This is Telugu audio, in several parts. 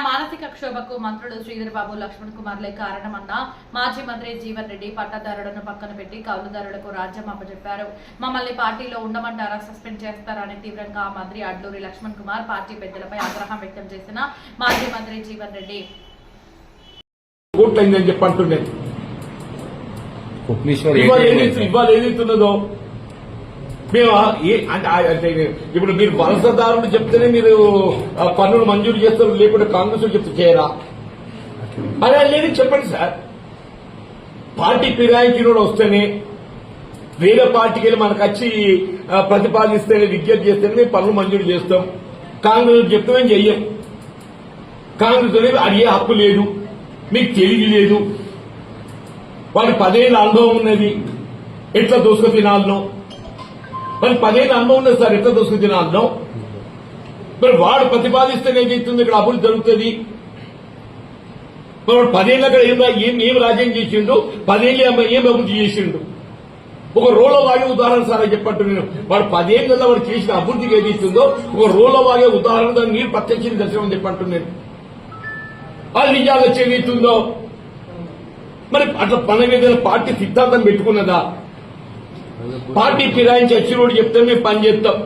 సభకు మంత్రులు శ్రీధర్ బాబు లక్ష్మణ్ కుమార్లే కారణమన్న మాజీ మంత్రి జీవన్ రెడ్డి పట్టదారులను పక్కన పెట్టి కౌలుదారులకు రాజ్యం అప్పచెప్పారు మమ్మల్ని పార్టీలో ఉండమంటారా సస్పెండ్ చేస్తారా అని తీవ్రంగా మంత్రి అడ్లూరి లక్ష్మణ్ కుమార్ పార్టీ పెద్దలపై ఆగ్రహం వ్యక్తం చేసిన మాజీ మంత్రి జీవన్ రెడ్డి. ఇవాళ ఏదైతే మేము? ఏ- అంటే అంటే ఇప్పుడు మీరు వలసదారులు చెప్తేనే మీరు పన్నులు మంజూరు చేస్తారు లేకుంటే కాంగ్రెస్ చెప్తే చేయరా? అలా లేదు చెప్పండి సార్. పార్టీ ఫిరాయించిన కూడా వస్తేనే వేరే పార్టీకి వెళ్ళి మనకు వచ్చి ప్రతిపాదిస్తేనే విజ్ఞప్తి చేస్తేనే మేము పనులు మంజూరు చేస్తాం. కాంగ్రెస్ చెప్తే మేము చెయ్యం. కాంగ్రెస్ అనేది అడిగే హక్కు లేదు మీకు తెలివి లేదు. వాడి పదేళ్ళ అనుభవం ఉన్నది. ఎట్లా దోసుకు తినాలనో మరి పదేళ్ళ అన్నం ఉన్నది సార్ ఎట్లా దోసుకు అన్నం? మరి వాడు ప్రతిపాదిస్తేనే చేస్తుంది ఇక్కడ అభివృద్ధి జరుగుతుంది. మరి పదేళ్ళు అక్కడ ఏం ఏం ఏం రాజ్యం చేసిండు? పదేళ్ళు ఏం అభివృద్ధి చేసిండు? ఒక రోలో వాగే ఉదాహరణ సార్ అని చెప్పట్టు నేను. వాడు పదేళ్ళ వాడు చేసిన అభివృద్ధికి ఏదైతుందో ఒక రోలో వాగే ఉదాహరణ దాన్ని మీరు ప్రత్యక్ష దర్శనం చెప్పట్టు నేను. అది నిజాలు వచ్చేది ఇస్తుందో మరి అట్లా పని మీద పార్టీ సిద్ధాంతం పెట్టుకున్నదా? పార్టీ ఫిరాయించి వచ్చినోడు చెప్తే మేము పని చేస్తాం.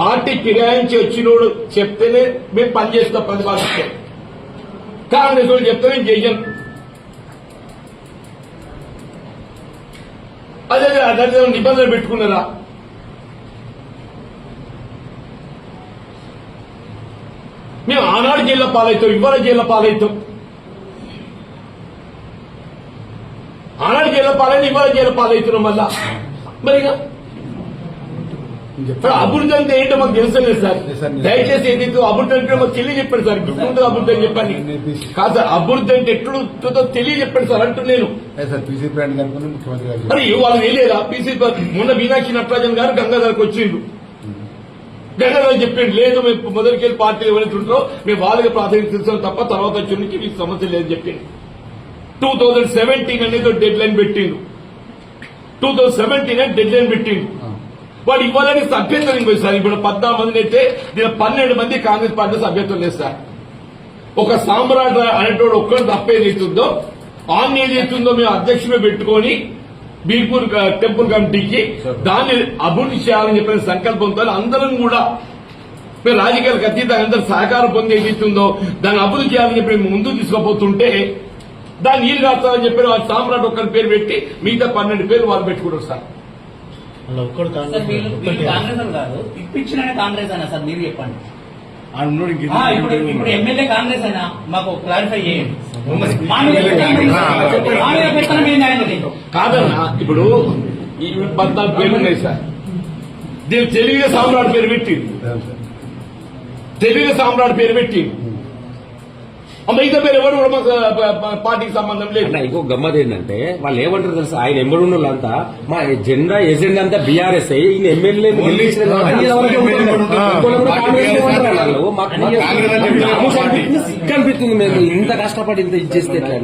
పార్టీ ఫిరాయించి వచ్చినోడు చెప్తేనే మేము పని చేస్తాం ప్రతిపాదిస్తాం కాంగ్రెస్ వాళ్ళు చెప్తే మేము చెయ్యం. అదే అదే నిబంధనలు పెట్టుకున్నారా? మేము ఆనాడు జైల్లో పాలవుతాం ఇవాళ జైల్లో పాలవుతాం. జైల్లో పాలైంది ఇవాళ జైల్లో పాలవుతున్నాం మళ్ళా. మరి అభివృద్ధి అంటే ఏంటో మాకు తెలుసలేదు సార్. సార్, నేను- దయచేసి ఏదైతే అభివృద్ధి అంటే మాకు తెలియ చెప్పండి సార్. గుర్తుంటుంది అభివృద్ధి అని చెప్పండి. కాదు సార్ అభివృద్ధి అంటే ఎట్లుంటుందో తెలియ చెప్పండి సార్ ముఖ్యమంత్రి గారు మరి వాళ్ళు తెలియదా? పీసీ మొన్న మీనాక్షి నటరాజన్ గారు గంగాధర్కి వచ్చిండు గంగాధర్ చెప్పిండు లేదు మేము మొదటికెళ్ళి పార్టీలు ఎవరైతే ఉంటారో మేము వాళ్ళకి ప్రాధాన్యత ఇస్తాం తప్ప తర్వాత వచ్చి మీకు సమస్య లేదని చెప్పిండు. టూ థౌజండ్ సెవెంటీన్ అనేది డెడ్ లైన్ పెట్టిండు. Two thousand seventeen deadline పెట్టిండు. వాడు ఇవ్వాలని అభ్యర్థులు పోయి సార్. ఇప్పుడు పద్నాలుగు మంది అయితే దీని పన్నెండు మంది కాంగ్రెస్ పార్టీ అభ్యర్థులు లేదు సార్. ఒక సామ్రాట్ అనేటోడు ఒక్కడు తప్పేదైతుందో ఆన్ ఏదైతుందో మేము అధ్యక్షుడు పెట్టుకొని బీర్పూర్ టెంపుల్ కమిటీకి దాన్ని అభివృద్ధి చేయాలని చెప్పిన సంకల్పంతో అందరం కూడా మేము రాజకీయాలకు అతీతంగా అందరూ సహకారం పొంది ఏదైతుందో దాన్ని అభివృద్ధి చేయాలని చెప్పి ముందుకు తీసుకుపోతుంటే దాన్ని నీళ్ళు కాస్తామని చెప్పి వాళ్ళు సామ్రాట్ ఒక్కరి పేరు పెట్టి మిగతా పన్నెండు పేరు వాళ్ళు పెట్టుకుంటారు సార్. వీళ్ళు. వీళ్ళు ఇప్పించిన కాంగ్రెస్ అయినా మీరు చెప్పండి. ఇప్పుడు ఎమ్మెల్యే కాంగ్రెస్ అయినా మాకు క్లారిఫై చేయండి. కాదన్నా పద్నాలుగు పేర్లు ఉన్నాయి సార్. దీని తెలుగు సామ్రాట్ పేరు పెట్టి తెలుగు సామ్రాట్ పేరు పెట్టి పేరు ఎవరు కూడా మాకు పార్టీకి సంబంధం లేదు. అన్న ఇంకో గమ్మత్ ఏంటంటే వాళ్ళు ఏమంటారు తెలుసా? ఆయన ఎంబడి ఉన్న వాళ్ళంతా మా ఎజెండా ఎజెండా అంతా బీఆర్ఎస్ ఈయన ఎమ్మెల్యే అనిపిస్తుంది మేము ఇంత కష్టపడి ఇంత ఇచ్చేస్తే ఎట్లా